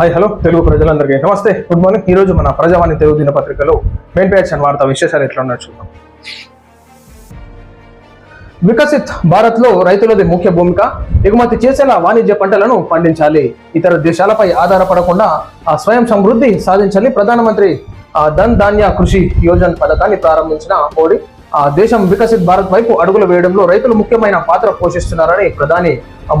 Hi hello Telugu ప్రజలందరికీ నమస్తే. Good morning ఈ రోజు మన ప్రజావాణి తెలుగు దినపత్రికలో మెయిన్ పేజ్ అండ్ వార్తా విశేషాలు ఎట్లా ఉన్నాయో చూద్దాం. వికసిత్ భారత్లో రైతులది ముఖ్య భూమిక. ఎగుమతి చేసేలా వాణిజ్య పంటలను పండించాలి. ఇతర దేశాలపై ఆధారపడకుండా స్వయం సమృద్ధి సాధించాలి ప్రధానమంత్రి ధన్ ధాన్య కృషి యోజన పథకాన్ని ప్రారంభించిన మోడీ దేశం వికసిత్ భారత్ వైపు అడుగులు వేయడంలో రైతులు ముఖ్యమైన పాత్ర పోషిస్తున్నారని ప్రధాని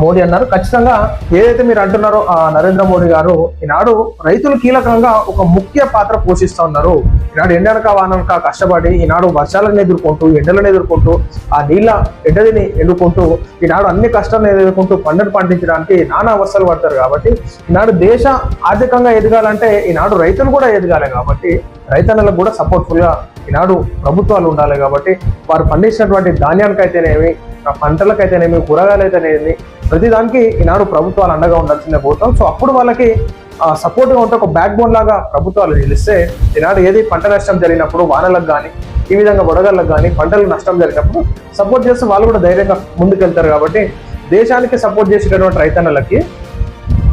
మోడీ అన్నారు. ఖచ్చితంగా ఏదైతే మీరు అంటున్నారో ఆ నరేంద్ర మోడీ గారు ఈనాడు రైతులు కీలకంగా ఒక ముఖ్య పాత్ర పోషిస్తూ ఉన్నారు. ఈనాడు ఎండనక వానక కష్టపడి ఈనాడు వర్షాలను ఎదుర్కొంటూ ఎండలను ఎదుర్కొంటూ ఆ నీళ్ళ ఎండదిని ఎదుర్కొంటూ ఈనాడు అన్ని కష్టాలను ఎదుర్కొంటూ పంటను పండించడానికి నానా అవసరాలు పడతారు కాబట్టి ఈనాడు దేశ ఆర్థికంగా ఎదగాలంటే ఈనాడు రైతులు కూడా ఎదగాలి కాబట్టి రైతన్నలకు కూడా సపోర్ట్ఫుల్గా ఈనాడు ప్రభుత్వాలు ఉండాలి కాబట్టి వారు పండించినటువంటి ధాన్యానికైతేనేమి ఆ పంటలకైతేనేమి కూరగాయలైతేనేమి ప్రతిదానికి ఈనాడు ప్రభుత్వాలు అండగా ఉండాల్సిందే పోతాం సో అప్పుడు వాళ్ళకి సపోర్ట్గా ఉంటే ఒక బ్యాక్ బోన్ లాగా ప్రభుత్వాలు నిలిస్తే ఈనాడు ఏది పంట నష్టం జరిగినప్పుడు వానలకు కానీ ఈ విధంగా వడగళ్ళకు కానీ పంటలకు నష్టం జరిగినప్పుడు సపోర్ట్ చేస్తే వాళ్ళు కూడా ధైర్యంగా ముందుకెళ్తారు కాబట్టి దేశానికి సపోర్ట్ చేసేటటువంటి రైతన్నలకి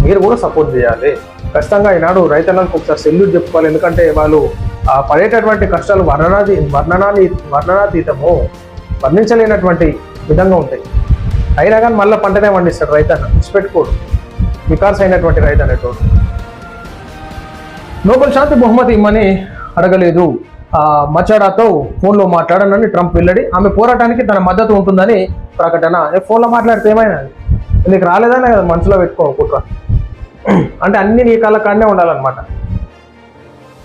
మీరు కూడా సపోర్ట్ చేయాలి. ఖచ్చితంగా ఈనాడు రైతన్నలకు ఒకసారి సెల్యూట్ చెప్పుకోవాలి. ఎందుకంటే వాళ్ళు పడేటటువంటి కష్టాలు వర్ణనాది వర్ణనాది వర్ణనాతీతము వర్ణించలేనటువంటి విధంగా ఉంటాయి. అయినా కానీ మళ్ళీ పంటనే పండిస్తాడు రైతన్న. విడిచిపెట్టుకోడు వికాస్ అయినటువంటి రైతు అనేటోడు నోబెల్ శాంతి బహుమతి ఇమ్మని అడగలేదు. ఆ మచాడాతో ఫోన్లో మాట్లాడనని ట్రంప్ వెల్లడి. ఆమె పోరాటానికి తన మద్దతు ఉంటుందని ప్రకటన. ఫోన్లో మాట్లాడితే ఏమైనా? నీకు రాలేదనే కదా మనసులో పెట్టుకో కుట్ర. అంటే అన్ని నీ కళ్ళ కాడనే ఉండాలన్నమాట.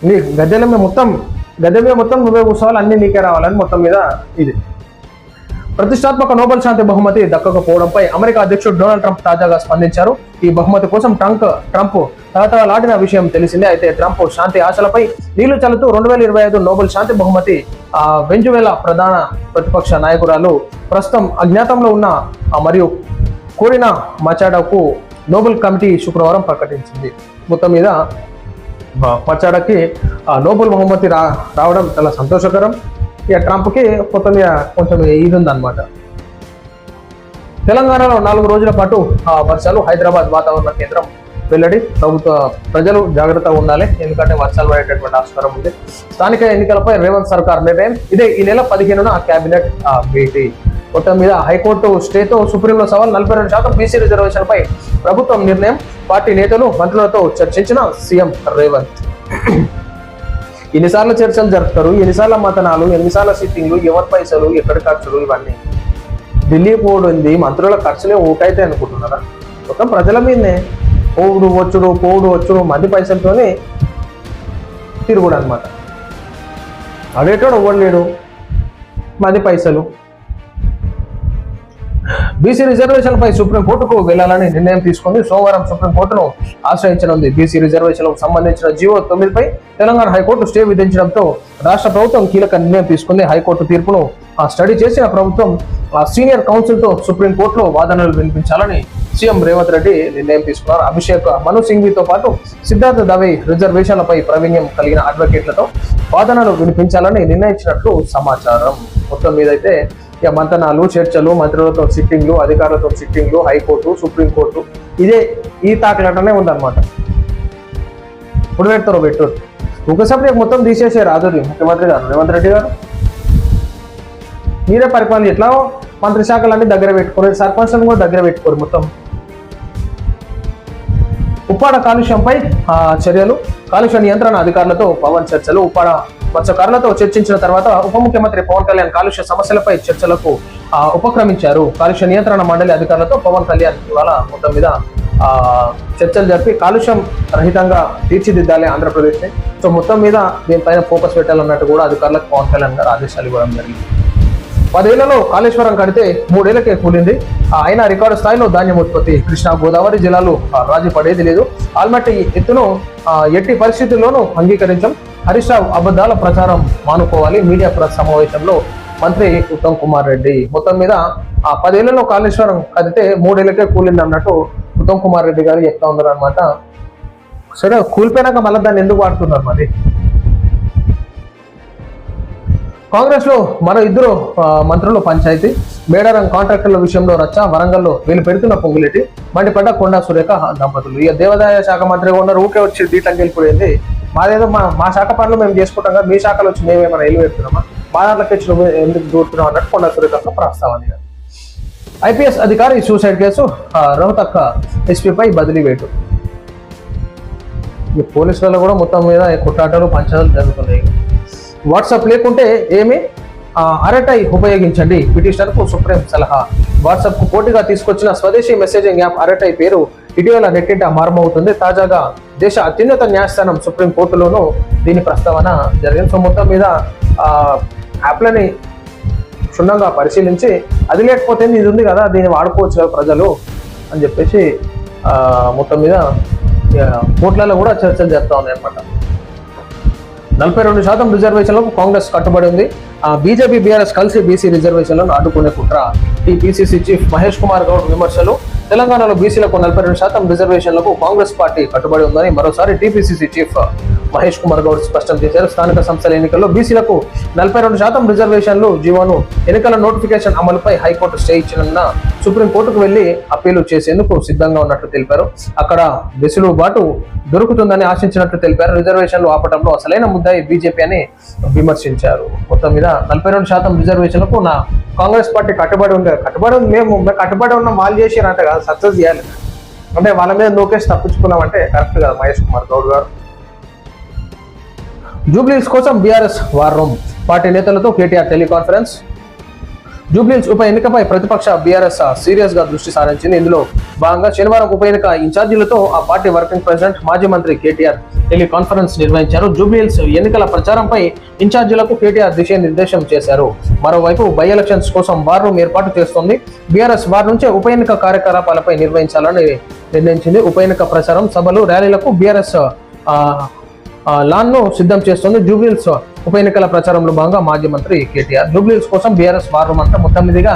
నీ గద్దెల మీద మొత్తం గద్దె మీద మొత్తం నువ్వే కూర్చోవాలి అన్ని నీకే రావాలని మొత్తం మీద ఇది. ప్రతిష్టాత్మక నోబెల్ శాంతి బహుమతి దక్కకపోవడంపై అమెరికా అధ్యక్షుడు డొనాల్డ్ ట్రంప్ తాజాగా స్పందించారు. ఈ బహుమతి కోసం ట్రంప్ ట్రంప్ తహతలాడిన విషయం తెలిసిందే. అయితే ట్రంప్ శాంతి ఆశలపై నీళ్ళు చల్లుతూ రెండు వేల ఇరవై ఐదు నోబెల్ శాంతి బహుమతి ఆ, వెంజువేలా ప్రధాన ప్రతిపక్ష నాయకురాలు ప్రస్తుతం అజ్ఞాతంలో ఉన్న మరియు కోరిన మచాడాకు నోబెల్ కమిటీ శుక్రవారం ప్రకటించింది. మొత్తం మీద మచాడాకి ఆ, నోబెల్ బహుమతి రా రావడం చాలా సంతోషకరం. ఇక ట్రంప్కి కొత్తగా కొంచెం ఇది ఉందన్నమాట తెలంగాణలో నాలుగు రోజుల పాటు ఆ, వర్షాలు హైదరాబాద్ వాతావరణ కేంద్రం వెల్లడి. ప్రభుత్వ ప్రజలు జాగ్రత్తగా ఉండాలి. ఎందుకంటే వర్షాలు పడేటటువంటి ఆస్కారం ఉంది. స్థానిక ఎన్నికలపై రేవంత్ సర్కార్ నిర్ణయం. ఇదే ఈ నెల పదిహేనున కేబినెట్ భేటీ. మొత్తం మీద హైకోర్టు స్టేతో సుప్రీంలో సవాల్. నలభై రెండు శాతం బీసీ రిజర్వేషన్ పై ప్రభుత్వం నిర్ణయం. పార్టీ నేతలు మంత్రులతో చర్చించిన సీఎం రేవంత్. ఎన్నిసార్లు చర్చలు జరుపుతారు? ఎన్నిసార్లు మతనాలు ఎన్నిసార్లు సిట్టింగ్లు? ఎవరి పైసలు? ఎక్కడ ఖర్చులు? ఇవన్నీ. ఢిల్లీ పోడింది. మంత్రుల ఖర్చులే ఊకైతే అనుకుంటున్నారా? మొత్తం ప్రజల మీదనే. పోవుడు వచ్చుడు పోవుడు వచ్చుడు మంది పైసలతోనే తిరుగుడు అనమాట అడేటోడు ఇవ్వలేడు మంది పైసలు. బీసీ రిజర్వేషన్ పై సుప్రీంకోర్టుకు వెళ్ళాలని నిర్ణయం తీసుకుంది. సోమవారం సుప్రీంకోర్టును ఆశ్రయించనుంది. బీసీ రిజర్వేషన్లకు సంబంధించిన జీవో తొమ్మిదిపై తెలంగాణ హైకోర్టు స్టే విధించడంతో రాష్ట్ర ప్రభుత్వం కీలక నిర్ణయం తీసుకుంది. హైకోర్టు తీర్పును ఆ స్టడీ చేసిన ప్రభుత్వం ఆ సీనియర్ కౌన్సిల్తో సుప్రీంకోర్టులో వాదనలు వినిపించాలని సీఎం రేవంత్ రెడ్డి నిర్ణయం తీసుకున్నారు. అభిషేక్ మను సింఘ్వితో పాటు సిద్ధార్థ దవే రిజర్వేషన్లపై ప్రావీణ్యం కలిగిన అడ్వకేట్లతో వాదనలు వినిపించాలని నిర్ణయించినట్లు సమాచారం. మొత్తం మీద అయితే ఇక మంతనాలు చర్చలు మంత్రులతో సిట్టింగ్లు అధికారులతో సిట్టింగ్లు హైకోర్టు సుప్రీంకోర్టు. ఇదే ఈ తాకలాటనే ఉందన్నమాట. ఇప్పుడు పెడతారు పెట్టు ఒకసారి రేపు మొత్తం తీసేసే రాదు ముఖ్యమంత్రి గారు. రేవంత్ రెడ్డి గారు. మీరే పరిపాలన ఎట్లా? మంత్రి శాఖలన్నీ దగ్గర పెట్టుకోరు సర్పంచ్లను కూడా దగ్గర పెట్టుకోరు మొత్తం. ఉప్పాడ కాలుష్యంపై చర్యలు కాలుష్య నియంత్రణ అధికారులతో పవన్ చర్చలు ఉప్పాడ మత్స్యకారులతో చర్చించిన తర్వాత ఉప ముఖ్యమంత్రి పవన్ కళ్యాణ్ కాలుష్య సమస్యలపై చర్చలకు ఉపక్రమించారు. కాలుష్య నియంత్రణ మండలి అధికారులతో పవన్ కళ్యాణ్ ఇవాళ మొత్తం మీద చర్చలు జరిపి కాలుష్యం రహితంగా తీర్చిదిద్దాలి ఆంధ్రప్రదేశ్ని. సో మొత్తం మీద దీనిపైన ఫోకస్ పెట్టాలన్నట్టు కూడా అధికారులకు పవన్ కళ్యాణ్ గారు ఆదేశాలు ఇవ్వడం జరిగింది. పదేళ్ళలో కాళేశ్వరం కడితే మూడేళ్ళకే కూలింది. ఆయన అయినా రికార్డు స్థాయిలో ధాన్యం ఉత్పత్తి కృష్ణా గోదావరి జిల్లాలో ఆ, రాజీ పడేది లేదు. ఆల్మట్టి ఎత్తును ఆ, ఎట్టి పరిస్థితుల్లోనూ అంగీకరించం. హరీష్ రావు అబద్ధాల ప్రచారం మానుకోవాలి. మీడియా ప్రెస్ సమావేశంలో మంత్రి ఉత్తమ్ కుమార్ రెడ్డి. మొత్తం మీద ఆ పదేళ్ళలో కాళేశ్వరం కడితే మూడేళ్ళకే కూలింది అన్నట్టు ఉత్తమ్ కుమార్ రెడ్డి గారు చెప్తా ఉన్నారు అనమాట సరే కూలిపోయినాక మళ్ళీ దాన్ని ఎందుకు వాడుతున్నారు మరి? కాంగ్రెస్లో మరో ఇద్దరు మంత్రులు పంచాయతీ మేడారం కాంట్రాక్టర్ల విషయంలో రచ్చ వరంగల్లో వీళ్ళు పెడుతున్న పొంగులేటి మండిపడ్డ కొండా సురేఖ దంపతులు. ఇక దేవాదాయ శాఖ మంత్రిగా ఉన్నారు ఊకే వచ్చి దీంట్లోకి వెళ్ళిపోయింది. మాదేదో మా మా శాఖ పనులు మేము చేసుకుంటాం కదా మీ శాఖలో వచ్చి మేమేమైనా ఇల్లు పెడుతున్నామా? మా దాంట్లోకి వచ్చి నువ్వు ఎందుకు దూరుతున్నావు అన్నట్టు కొండా సురేఖ ప్రస్తావన ఐపీఎస్ అధికారి సూసైడ్ కేసు ఆ, రోహతక్క ఎస్పీపై బదిలీ వేటు. ఈ పోలీసులలో కూడా మొత్తం మీద కొట్టాటలు పంచాలు జరుగుతున్నాయి. వాట్సాప్ లేకుంటే ఏమి? అరటై ఉపయోగించండి. బ్రిటిషర్కు సుప్రీం సలహా. వాట్సాప్కు పోటీగా తీసుకొచ్చిన స్వదేశీ మెసేజింగ్ యాప్ అరటై పేరు ఇటీవల నెట్టింట మారమవుతుంది. తాజాగా దేశ అత్యున్నత న్యాయస్థానం సుప్రీం కోర్టులోనూ దీని ప్రస్తావన జరిగింది. సో మొత్తం మీద యాప్లని క్షుణ్ణంగా పరిశీలించి అది లేకపోతే ఇది ఉంది కదా దీన్ని వాడుకోవచ్చు కదా ప్రజలు అని చెప్పేసి మొత్తం మీద కోర్టులలో కూడా చర్చలు జరుగుతూ ఉన్నాయి అనమాట నలభై రెండు శాతం రిజర్వేషన్లకు కాంగ్రెస్ కట్టుబడి ఉంది. బీజేపీ బీఆర్ఎస్ కలిసి బీసీ రిజర్వేషన్లను అడ్డుకునే కుట్ర. టీపీసీసీ చీఫ్ మహేష్ కుమార్ గౌడ్ విమర్శలు తెలంగాణలో బీసీలకు నలభై రెండు శాతం రిజర్వేషన్లకు కాంగ్రెస్ పార్టీ కట్టుబడి ఉందని మరోసారి టీపీసీసీ చీఫ్ మహేష్ కుమార్ గౌడ్ స్పష్టం చేశారు. స్థానిక సంస్థల ఎన్నికల్లో బీసీలకు నలభై రెండు శాతం రిజర్వేషన్లు జీవోను ఎన్నికల నోటిఫికేషన్ అమలుపై హైకోర్టు స్టే ఇచ్చినందున సుప్రీంకోర్టుకు వెళ్ళి అప్పీలు చేసేందుకు సిద్ధంగా ఉన్నట్లు తెలిపారు. అక్కడ వెసులుబాటు దొరుకుతుందని ఆశించినట్లు తెలిపారు. రిజర్వేషన్లు ఆపటంలో అసలైన ముద్దాయి బీజేపీ అని విమర్శించారు. మొత్తం మీద నలభై రెండు శాతం రిజర్వేషన్లకు నా కాంగ్రెస్ పార్టీ కట్టుబడి ఉంది. కట్టుబడి మేము మేము కట్టుబడి ఉన్న మాల్ చేసిరంట కదా. సక్సెస్ చేయాలి. అంటే వాళ్ళ మీద నోకేసి తప్పించుకున్నామంటే కరెక్ట్ కదా మహేష్ కుమార్ గౌడ్ గారు? జూబ్లీస్ కోసం బీఆర్ఎస్ వార్ రూమ్. పార్టీ నేతలతో కేటీఆర్ టెలికాన్ఫరెన్స్. జూబ్లీహిల్స్ ఉప ఎన్నికపై ప్రతిపక్ష బీఆర్ఎస్ సీరియస్గా దృష్టి సారించింది. ఇందులో భాగంగా శనివారం ఉప ఎన్నిక ఇన్ఛార్జీలతో ఆ పార్టీ వర్కింగ్ ప్రెసిడెంట్ మాజీ మంత్రి కేటీఆర్ టెలికాన్ఫరెన్స్ నిర్వహించారు. జూబ్లీహిల్స్ ఎన్నికల ప్రచారంపై ఇన్ఛార్జీలకు కేటీఆర్ దిశానిర్దేశం చేశారు. మరోవైపు బై ఎలక్షన్స్ కోసం వార్ రూమ్ ఏర్పాటు చేస్తోంది. బీఆర్ఎస్ వార్ నుంచే ఉప ఎన్నిక కార్యకలాపాలపై నిర్వహించాలని నిర్ణయించింది. ఉప ఎన్నిక ప్రచారం సభలు ర్యాలీలకు బీఆర్ఎస్ లాన్ను సిద్ధం చేస్తుంది. జూబ్లీహిల్స్ ఉప ఎన్నికల ప్రచారంలో భాగంగా మాజీ మంత్రి కేటీఆర్ జూబ్లీస్ కోసం బీఆర్ఎస్ వారం అంతా మొత్తం మీదుగా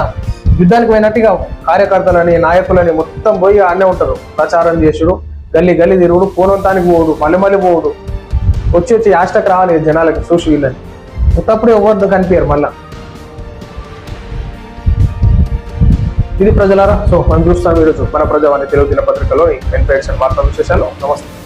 యుద్ధానికి పోయినట్టుగా కార్యకర్తలని నాయకులని మొత్తం పోయి ఆడనే ఉంటారు. ప్రచారం చేసుడు గల్లి గల్లీ తిరుగుడు పూర్వంతానికి పోవుడు మళ్ళీ మళ్ళీ పోవుడు. వచ్చి వచ్చి యాస్టక్ రావాలి జనాలకి చూసి వీళ్ళని ఉత్తప్పుడే ఎవరితో కనిపించారు మళ్ళా. ఇది ప్రజలారా? సో మనం చూస్తాం ఈరోజు మన ప్రజావాణి తెలుగు దినపత్రికలోని ఎన్ఫెక్షన్ వార్తా విశేషాలు. నమస్తే.